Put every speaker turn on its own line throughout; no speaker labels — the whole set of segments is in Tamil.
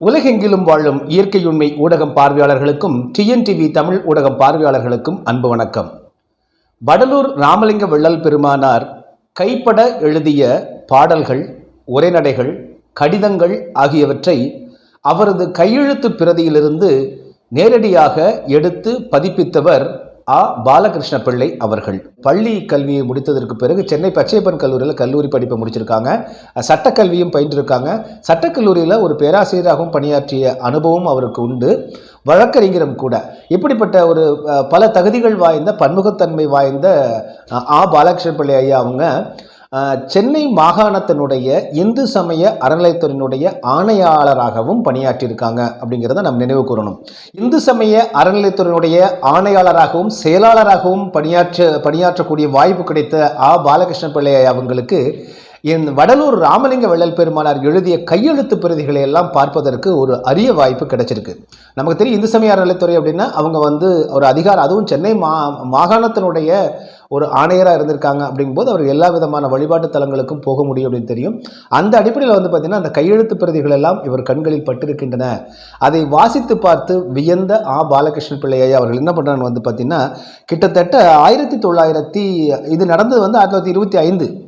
உலகெங்கிலும் வாழும் இயற்கையுண்மை ஊடகம் பார்வையாளர்களுக்கும் டிஎன்டிவி தமிழ் ஊடகம் பார்வையாளர்களுக்கும் அன்பு வணக்கம். வடலூர் ராமலிங்க வெள்ளல் பெருமானார் கைப்பட எழுதிய பாடல்கள் உரைநடைகள் கடிதங்கள் ஆகியவற்றை அவரது கையெழுத்து பிரதியிலிருந்து நேரடியாக எடுத்து பதிப்பித்தவர் ஆ. பாலகிருஷ்ண பிள்ளை அவர்கள். பள்ளி கல்வியை முடித்ததற்கு பிறகு சென்னை பச்சையப்பன் கல்லூரியில் கல்லூரி படிப்பை முடிச்சிருக்காங்க. சட்டக்கல்வியும் பயின்றிருக்காங்க. சட்டக்கல்லூரியில் ஒரு பேராசிரியராகவும் பணியாற்றிய அனுபவம் அவருக்கு உண்டு. வழக்கறிஞரும் கூட. இப்படிப்பட்ட ஒரு பல தகுதிகள் வாய்ந்த பன்முகத்தன்மை வாய்ந்த ஆ. பாலகிருஷ்ண பிள்ளை ஐயா அவங்க சென்னை மாகாணத்தினுடைய இந்து சமய அறநிலையத்துறையினுடைய ஆணையாளராகவும் பணியாற்றியிருக்காங்க அப்படிங்கிறத நம் நினைவு கூறணும். இந்து சமய அறநிலையத்துறையினுடைய ஆணையாளராகவும் செயலாளராகவும் பணியாற்ற பணியாற்றக்கூடிய வாய்ப்பு கிடைத்த ஆ பாலகிருஷ்ண பிள்ளை அவங்களுக்கு என் வடலூர் ராமலிங்க வள்ளல் பெருமானார் எழுதிய கையெழுத்து பிரதிகளை எல்லாம் பார்ப்பதற்கு ஒரு அரிய வாய்ப்பு கிடைச்சிருக்கு. நமக்கு தெரியும் இந்து சமய அறநிலைத்துறை அப்படின்னா அவங்க வந்து ஒரு அதிகாரம் அதுவும் சென்னை மா மாகாணத்தினுடைய ஒரு ஆணையராக இருந்திருக்காங்க அப்படிங்கும்போது அவர் எல்லா விதமான வழிபாட்டு தலங்களுக்கும் போக முடியும் அப்படின்னு தெரியும். அந்த அடிப்படையில் வந்து பார்த்தீங்கன்னா அந்த கையெழுத்து பிரதிகள் எல்லாம் இவர் கண்களில் பட்டிருக்கின்றன. அதை வாசித்து பார்த்து வியந்த ஆ. பாலகிருஷ்ணன் பிள்ளையை அவர்கள் என்ன பண்ணுறாங்க வந்து பார்த்தீங்கன்னா கிட்டத்தட்ட ஆயிரத்தி தொள்ளாயிரத்தி இது நடந்தது வந்து ஆயிரத்தி தொள்ளாயிரத்தி இருபத்தி ஐந்து.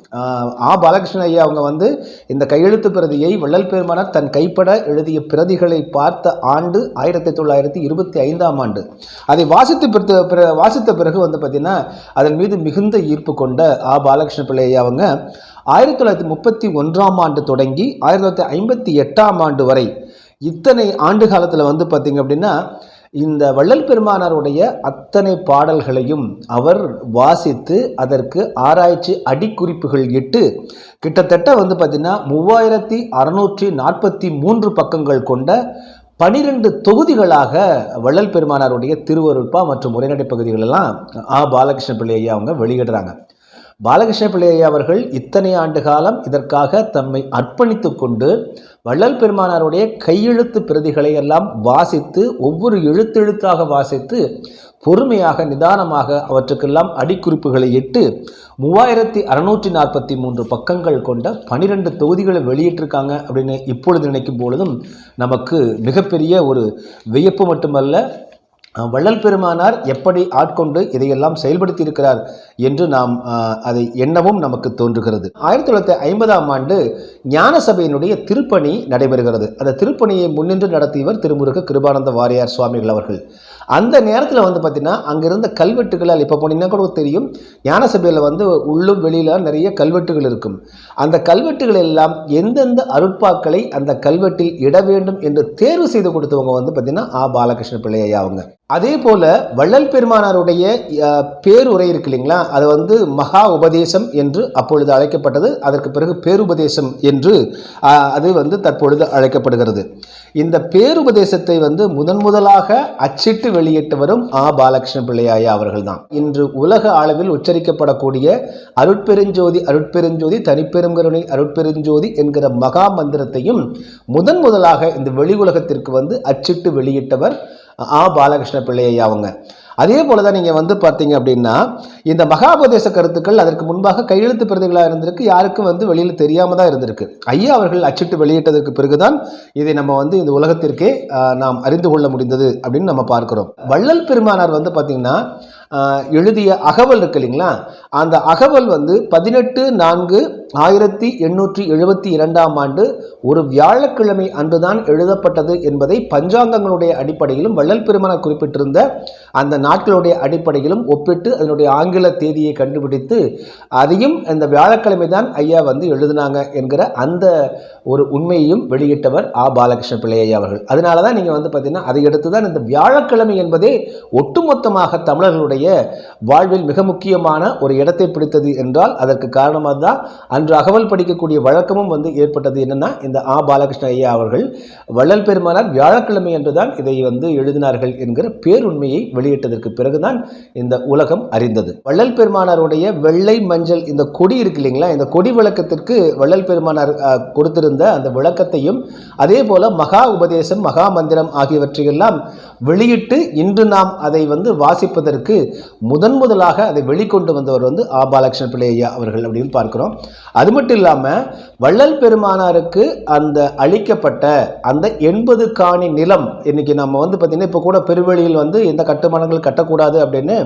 ஆ பாலகிருஷ்ணன் ஐயா அவங்க வந்து இந்த கையெழுத்து பிரதியை வள்ளல் பெருமானார் தன் கைப்பட எழுதிய பிரதிகளை பார்த்த ஆண்டு ஆயிரத்தி தொள்ளாயிரத்தி இருபத்தி ஐந்தாம் ஆண்டு. அதை வாசித்து பிற- வாசித்த பிறகு வந்து பார்த்தீங்கன்னா அதன் மீது மிகுந்த ஈர்ப்பு கொண்ட ஆ பாலகிருஷ்ண பிள்ளை ஐயா அவங்க ஆயிரத்தி தொள்ளாயிரத்தி முப்பத்தி ஒன்றாம் ஆண்டு தொடங்கி ஆயிரத்தி தொள்ளாயிரத்தி ஐம்பத்தி எட்டாம் ஆண்டு வரை இத்தனை ஆண்டு காலத்தில் வந்து பார்த்தீங்க அப்படின்னா இந்த வள்ளல் பெருமானாருடைய அத்தனை பாடல்களையும் அவர் வாசித்து அதற்கு ஆராய்ச்சி அடிக்குறிப்புகள் இட்டு கிட்டத்தட்ட வந்து பார்த்திங்கன்னா மூவாயிரத்தி அறுநூற்றி நாற்பத்தி மூன்று பக்கங்கள் கொண்ட பனிரெண்டு தொகுதிகளாக வள்ளல் பெருமானாருடைய திருவருட்பா மற்றும் உரைநடை பகுதிகளெல்லாம் ஆ பாலகிருஷ்ண பிள்ளை ஐயா அவங்க வெளியிடுறாங்க. பாலகிருஷ்ண பிள்ளை ஐயா அவர்கள் இத்தனை ஆண்டு காலம் இதற்காக தம்மை அர்ப்பணித்து கொண்டு வள்ளல் பெருமானாருடைய கையெழுத்து பிரதிகளை எல்லாம் வாசித்து ஒவ்வொரு எழுத்தெழுத்தாக வாசித்து பொறுமையாக நிதானமாக அவற்றுக்கெல்லாம் அடிக்குறிப்புகளை இட்டு மூவாயிரத்தி அறுநூற்றி நாற்பத்தி மூன்று பக்கங்கள் கொண்ட பனிரெண்டு தொகுதிகளை வெளியிட்டிருக்காங்க அப்படின்னு இப்பொழுது நினைக்கும் பொழுதும் நமக்கு மிகப்பெரிய ஒரு வியப்பு மட்டுமல்ல வள்ளல் பெருமானார் எப்படி ஆட்கொண்டு இதையெல்லாம் செயல்படுத்தி இருக்கிறார் என்று நாம் அதை எண்ணவும் நமக்கு தோன்றுகிறது. ஆயிரத்தி தொள்ளாயிரத்தி ஐம்பதாம் ஆண்டு ஞான சபையினுடைய திருப்பணி நடைபெறுகிறது. அந்த திருப்பணியை முன்னின்று நடத்தியவர் திருமுருக கிருபானந்த வாரியார் சுவாமிகள் அவர்கள். அந்த நேரத்தில் வந்து பார்த்திங்கன்னா அங்கே இருந்த கல்வெட்டுகளால் இப்போ போனீங்கன்னா கூட தெரியும் ஞானசபையில் வந்து உள்ளும் வெளியில் நிறைய கல்வெட்டுகள் இருக்கும். அந்த கல்வெட்டுகள் எல்லாம் எந்தெந்த அருட்பாக்களை அந்த கல்வெட்டில் இட வேண்டும் என்று தேர்வு செய்து கொடுத்தவங்க வந்து பார்த்திங்கன்னா ஆ. பாலகிருஷ்ண பிள்ளையா அவங்க அதே போல் வள்ளல் பெருமானாருடைய பேருரை இருக்கு இல்லைங்களா அது வந்து மகா உபதேசம் என்று அப்பொழுது அழைக்கப்பட்டது. அதற்கு பிறகு பேருபதேசம் என்று அது வந்து தற்பொழுது அழைக்கப்படுகிறது. இந்த பேருபதேசத்தை வந்து முதன் முதலாக அச்சிட்டு வெளியிட்டவரும் ஆ பாலகிருஷ்ண பிள்ளையாயா அவர்கள் தான் இன்று உலக அளவில் உச்சரிக்கப்படக்கூடிய அருட்பெருஞ்சோதி அருட்பெருஞ்சோதி தனிப்பெருங்கருணை அருட்பெருஞ்சோதி என்கிற மகா மந்திரத்தையும் முதன் முதலாக இந்த வெளி உலகத்திற்கு வந்து அச்சிட்டு வெளியிட்டவர் ஆ பாலகிருஷ்ண பிள்ளை அவங்க. அதே போல தான் நீங்கள் வந்து பார்த்தீங்க அப்படின்னா இந்த மகாபதேச கருத்துக்கள் அதற்கு முன்பாக கையெழுத்து பிரதிகளாக இருந்திருக்கு. யாருக்கும் வந்து வெளியில் தெரியாமல் தான் இருந்திருக்கு. ஐயா அவர்கள் அச்சிட்டு வெளியிட்டதற்கு பிறகுதான் இதை நம்ம வந்து இந்த உலகத்திற்கே நாம் அறிந்து கொள்ள முடிந்தது அப்படின்னு நம்ம பார்க்கிறோம். வள்ளல் பெருமானார் வந்து பார்த்தீங்கன்னா எழுதிய அகவல் இருக்கு இல்லைங்களா? அந்த அகவல் வந்து பதினெட்டு நான்கு ஆயிரத்தி எண்ணூற்றி எழுபத்தி இரண்டாம் ஆண்டு ஒரு வியாழக்கிழமை அன்றுதான் எழுதப்பட்டது என்பதை பஞ்சாங்கங்களுடைய அடிப்படையிலும் வள்ளல் பெருமானார் குறிப்பிட்டிருந்த அந்த நாட்களுடைய அடிப்படையிலும் ஒப்பிட்டு அதனுடைய ஆங்கில தேதியை கண்டுபிடித்து அதையும் இந்த வியாழக்கிழமை தான் ஐயா வந்து எழுதினாங்க என்கிற அந்த ஒரு உண்மையையும் வெளியிட்டவர் ஆ. பாலகிருஷ்ண பிள்ளை ஐயா அவர்கள். அதனால தான் நீங்கள் வந்து பார்த்தீங்கன்னா அதை எடுத்து தான் இந்த வியாழக்கிழமை என்பதே ஒட்டுமொத்தமாக தமிழர்களுடைய வாழ்வில் மிக முக்கியமான ஒரு இடத்தை பிடித்தது என்றால் அதற்கு காரணமாக தான் அன்று அகவல் படிக்கக்கூடிய வழக்கமும் வந்து ஏற்பட்டது என்னென்னா இந்த ஆ. பாலகிருஷ்ண ஐயா அவர்கள் வள்ளல் பெருமானார் வியாழக்கிழமை என்றுதான் இதை வந்து எழுதினார்கள் என்கிற பேருண்மையை வெளியிட்டதற்கு பிறகுதான் இந்த உலகம் அறிந்தது. வள்ளல் பெருமானாருடைய வெள்ளை மஞ்சள் இந்த கொடி இருக்கு இல்லைங்களா இந்த கொடி விளக்கத்திற்கு வள்ளல் பெருமானார் கொடுத்திருந்த அந்த விளக்கத்தையும் அதே போல மகா உபதேசம் மகா மந்திரம் ஆகியவற்றையெல்லாம் வெளியிட்டு இன்று நாம் அதை வந்து வாசிப்பதற்கு முதன் முதலாக அதை வெளிக்கொண்டு வந்தவர் வந்து ஆ. பாலகிருஷ்ண பிள்ளை ஐயா அவர்கள் அப்படின்னு பார்க்கிறோம். அது மட்டும் இல்லாமல் வள்ளல் பெருமானாருக்கு அந்த அளிக்கப்பட்ட அந்த எண்பது காணி நிலம் இன்னைக்கு நம்ம வந்து பார்த்திங்கன்னா இப்போ கூட பெருவெளியில் வந்து எந்த கட்டுமானங்கள் கட்டக்கூடாது அப்படின்னு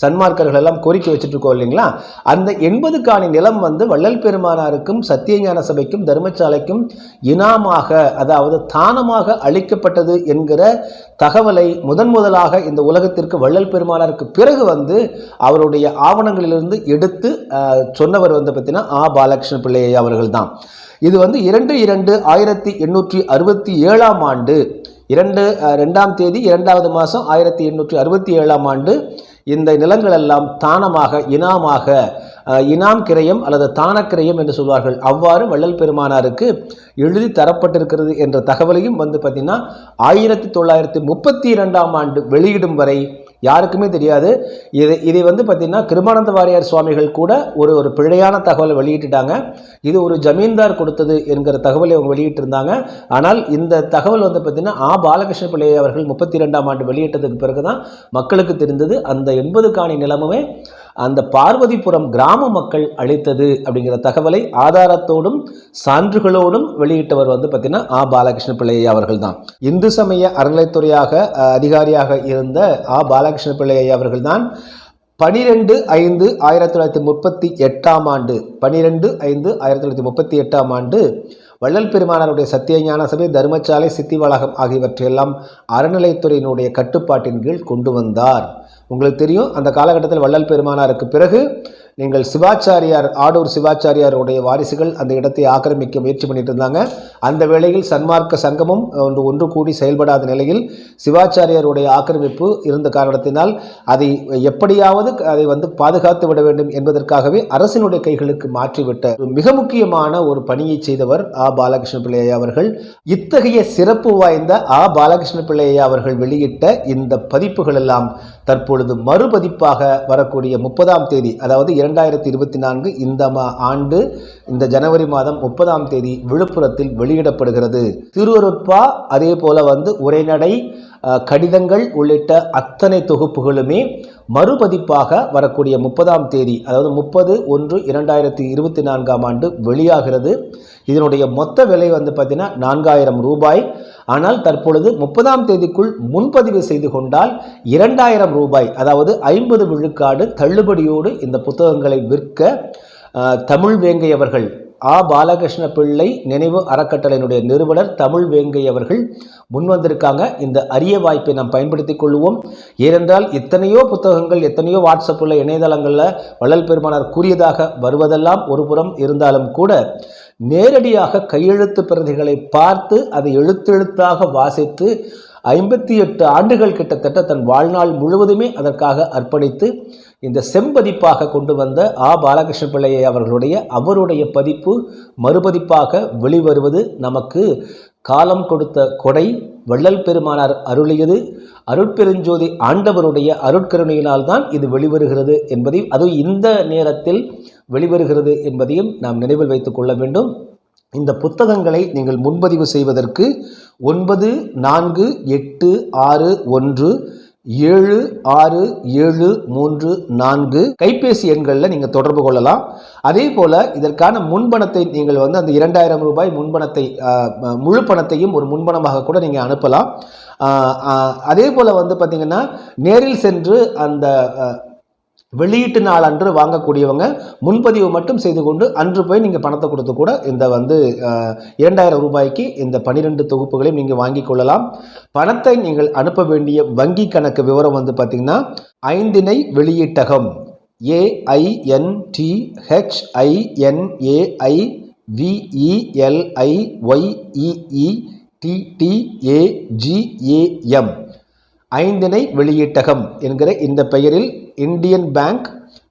சன்மார்க்கர்கள் எல்லாம் கோரிக்கை வச்சுட்டு இருக்கோம் இல்லைங்களா? அந்த எண்பது காணி நிலம் வந்து வள்ளல் பெருமானாருக்கும் சத்தியஞான சபைக்கும் தர்மசாலைக்கும் இனாமாக அதாவது தானமாக அளிக்கப்பட்டது என்கிற தகவலை முதன் முதலாக இந்த உலகத்திற்கு வள்ளல் பெருமானாருக்கு பிறகு வந்து அவருடைய ஆவணங்களிலிருந்து எடுத்து சொன்னவர் வந்து பார்த்தீங்கன்னா ஆ பாலகிருஷ்ண பிள்ளை அவர்கள் தான் இது வந்து இரண்டு இரண்டு ஆயிரத்தி எண்ணூற்றி அறுபத்தி ஏழாம் ஆண்டு இரண்டு ரெண்டாம் தேதி இரண்டாவது மாதம் ஆயிரத்தி எண்ணூற்றி அறுபத்தி ஏழாம் ஆண்டு இந்த நிலங்கள் எல்லாம் தானமாக இனாமாக இனாம் கிரயம் அல்லது தானக்கிரயம் என்று சொல்வார்கள். அவ்வாறு வள்ளல் பெருமானாருக்கு எழுதி தரப்பட்டிருக்கிறது என்ற தகவலையும் வந்து பார்த்திங்கன்னா ஆயிரத்தி தொள்ளாயிரத்தி முப்பத்தி இரண்டாம் ஆண்டு வெளியிடும் வரை யாருக்குமே தெரியாது. இதை இதை வந்து பார்த்திங்கன்னா கிருமானந்த வாரியார் சுவாமிகள் கூட ஒரு ஒரு பிழையான தகவலை வெளியிட்டுட்டாங்க. இது ஒரு ஜமீன்தார் கொடுத்தது என்கிற தகவலை அவங்க வெளியிட்டிருந்தாங்க. ஆனால் இந்த தகவல் வந்து பார்த்திங்கன்னா ஆ. பாலகிருஷ்ண பிள்ளை அவர்கள் முப்பத்தி ரெண்டாம் ஆண்டு வெளியிட்டதுக்கு பிறகு தான் மக்களுக்கு தெரிந்தது. அந்த எண்பது காணி நிலமுமே அந்த பார்வதிபுரம் கிராம மக்கள் அளித்தது அப்படிங்கிற தகவலை ஆதாரத்தோடும் சான்றுகளோடும் வெளியிட்டவர் வந்து பார்த்தீங்கன்னா ஆ. பாலகிருஷ்ண பிள்ளை அவர்கள் தான் இந்து சமய அறநிலைத்துறையாக அதிகாரியாக இருந்த ஆ. பாலகிருஷ்ண பிள்ளை அவர்கள் தான் பனிரெண்டு ஐந்து ஆயிரத்தி தொள்ளாயிரத்தி முப்பத்தி எட்டாம் ஆண்டு பனிரெண்டு ஐந்து ஆயிரத்தி தொள்ளாயிரத்தி முப்பத்தி எட்டாம் ஆண்டு வள்ளல் பெருமானாருடைய சத்தியஞான சபை தர்மசாலை சித்தி வளாகம் ஆகியவற்றையெல்லாம் அறநிலைத்துறையினுடைய கட்டுப்பாட்டின் கீழ் கொண்டு வந்தார். உங்களுக்கு தெரியும் அந்த காலகட்டத்தில் வள்ளல் பெருமானாருக்கு பிறகு நீங்கள் சிவாச்சாரியார் ஆடூர் சிவாச்சாரியாருடைய வாரிசுகள் அந்த இடத்தை ஆக்கிரமிக்க முயற்சி பண்ணிட்டு இருந்தாங்க அந்த வேளையில் சன்மார்க்க சங்கமும் ஒன்று ஒன்று கூடி செயல்படாத நிலையில் சிவாச்சாரியாருடைய ஆக்கிரமிப்பு இருந்த காரணத்தினால் அதை எப்படியாவது அதை வந்து பாதுகாத்து விட வேண்டும் என்பதற்காகவே அரசினுடைய கைகளுக்கு மாற்றிவிட்ட ஒரு மிக முக்கியமான ஒரு பணியை செய்தவர் ஆ. பாலகிருஷ்ண பிள்ளையா அவர்கள். இத்தகைய சிறப்பு வாய்ந்த ஆ. பாலகிருஷ்ண பிள்ளையா அவர்கள் வெளியிட்ட இந்த பதிப்புகள் எல்லாம் தற்பொழுது மறுபதிப்பாக வரக்கூடிய முப்பதாம் தேதி அதாவது இரண்டாயிரத்தி இருபத்தி நான்கு இந்த மா- ஆண்டு இந்த ஜனவரி மாதம் முப்பதாம் தேதி விழுப்புரத்தில் வெளியிடப்படுகிறது. திருவருட்பா அதே போல வந்து உரைநடை கடிதங்கள் உள்ளிட்ட அத்தனை தொகுப்புகளுமே மறுபதிப்பாக வரக்கூடிய முப்பதாம் தேதி அதாவது முப்பது ஒன்று இரண்டாயிரத்தி இருபத்தி நான்காம் ஆண்டு வெளியாகிறது. இதனுடைய மொத்த விலை வந்து பார்த்தீங்கன்னா நான்காயிரம் ரூபாய். ஆனால் தற்பொழுது முப்பதாம் தேதிக்குள் முன்பதிவு செய்து கொண்டால் இரண்டாயிரம் ரூபாய் அதாவது ஐம்பது விழுக்காடு தள்ளுபடியோடு இந்த புத்தகங்களை விற்க தமிழ் வேங்கை அவர்கள் ஆ பாலகிருஷ்ண பிள்ளை நினைவு அறக்கட்டளையினுடைய நிறுவனர் தமிழ் வேங்கை அவர்கள் முன் வந்திருக்காங்க இந்த அரிய வாய்ப்பை நாம் பயன்படுத்திக் கொள்வோம். ஏனென்றால் எத்தனையோ புத்தகங்கள் எத்தனையோ வாட்ஸ்அப்பில் இணையதளங்களில் வள்ளல் பெருமானார் கூறியதாக வருவதெல்லாம் ஒரு புறம் இருந்தாலும் கூட நேரடியாக கையெழுத்து பிரதிகளை பார்த்து அதை எழுத்தெழுத்தாக வாசித்து ஐம்பத்தி எட்டு ஆண்டுகள் கிட்டத்தட்ட தன் வாழ்நாள் முழுவதுமே அதற்காக அர்ப்பணித்து இந்த செம்பதிப்பாக கொண்டு வந்த ஆ. பாலகிருஷ்ண பிள்ளையை அவர்களுடைய அவருடைய பதிப்பு மறுபதிப்பாக வெளிவருவது நமக்கு காலம் கொடுத்த கொடை வள்ளல் பெருமானார் அருளியது. அருட்பெருஞ்சோதி ஆண்டவருடைய அருட்கருணையினால் தான் இது வெளிவருகிறது என்பதையும் அதுவும் இந்த நேரத்தில் வெளிவருகிறது என்பதையும் நாம் நினைவில் வைத்துக் கொள்ள வேண்டும். இந்த புத்தகங்களை நீங்கள் முன்பதிவு செய்வதற்கு ஒன்பது நான்கு எட்டு ஆறு ஒன்று ஏழு ஆறு ஏழு மூன்று நான்கு கைபேசி எண்களில் நீங்கள் தொடர்பு கொள்ளலாம். அதே போல் இதற்கான முன்பணத்தை நீங்கள் வந்து அந்த இரண்டாயிரம் ரூபாய் முன்பணத்தை முழு பணத்தையும் ஒரு முன்பணமாக கூட நீங்கள் அனுப்பலாம். அதே போல் வந்து பார்த்திங்கன்னா நேரில் சென்று அந்த வெளியீட்டு நாள் அன்று வாங்கக்கூடியவங்க முன்பதிவு மட்டும் செய்து கொண்டு அன்று போய் நீங்கள் பணத்தை கொடுத்து கூட இந்த வந்து இரண்டாயிரம் ரூபாய்க்கு இந்த பனிரெண்டு தொகுப்புகளையும் நீங்கள் வாங்கி கொள்ளலாம். பணத்தை நீங்கள் அனுப்ப வேண்டிய வங்கி கணக்கு விவரம் வந்து பார்த்திங்கன்னா ஐந்திணை வெளியீட்டகம் ஏஐஎன்டிஹெச்ஐஎன்ஏஐ விஇஎல்ஐ டிடிஏஜிஏஎம் ஐந்திணை வெளியீட்டகம் என்கிற இந்த பெயரில் இந்தியன் பேங்க்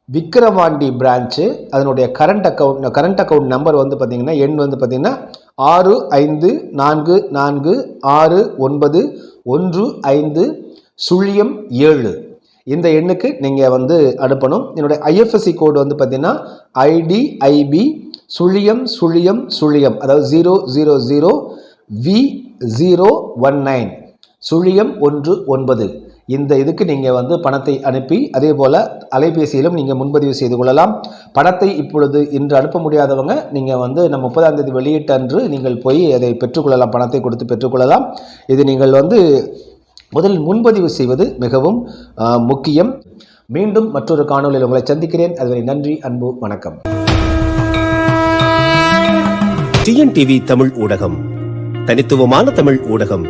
விக்கிரவாண்டி பிரான்ச்சு அதனுடைய current account current account number வந்து பார்த்திங்கன்னா எண் வந்து பார்த்திங்கன்னா ஆறு ஐந்து நான்கு நான்கு ஆறு ஒன்பது ஒன்று ஐந்து சுழியம் ஏழு. இந்த எண்ணுக்கு நீங்கள் வந்து அனுப்பணும். என்னுடைய ஐஎஃப்எஸ்சி கோடு வந்து பார்த்தீங்கன்னா ஐடிஐபி சுழியம் சுழியம் சுழியம். அதாவது zero zero zero V zero one nine சுழியம் ஒன்று ஒன்பது. இந்த இதுக்கு நீங்கள் வந்து பணத்தை அனுப்பி அதே போல் அலைபேசியிலும் நீங்கள் முன்பதிவு செய்து கொள்ளலாம். பணத்தை இப்பொழுது இன்று அனுப்ப முடியாதவங்க நீங்கள் வந்து நம்ம முப்பதாம் தேதி வெளியிட்ட அன்று நீங்கள் போய் அதை பெற்றுக்கொள்ளலாம். பணத்தை கொடுத்து பெற்றுக்கொள்ளலாம். இது நீங்கள் வந்து முதலில் முன்பதிவு செய்வது மிகவும் முக்கியம். மீண்டும் மற்றொரு காணொலியில் உங்களை சந்திக்கிறேன். அதுவரை நன்றி அன்பு வணக்கம்.
டிஎன்டிவி தமிழ் ஊடகம். தனித்துவமான தமிழ் ஊடகம்.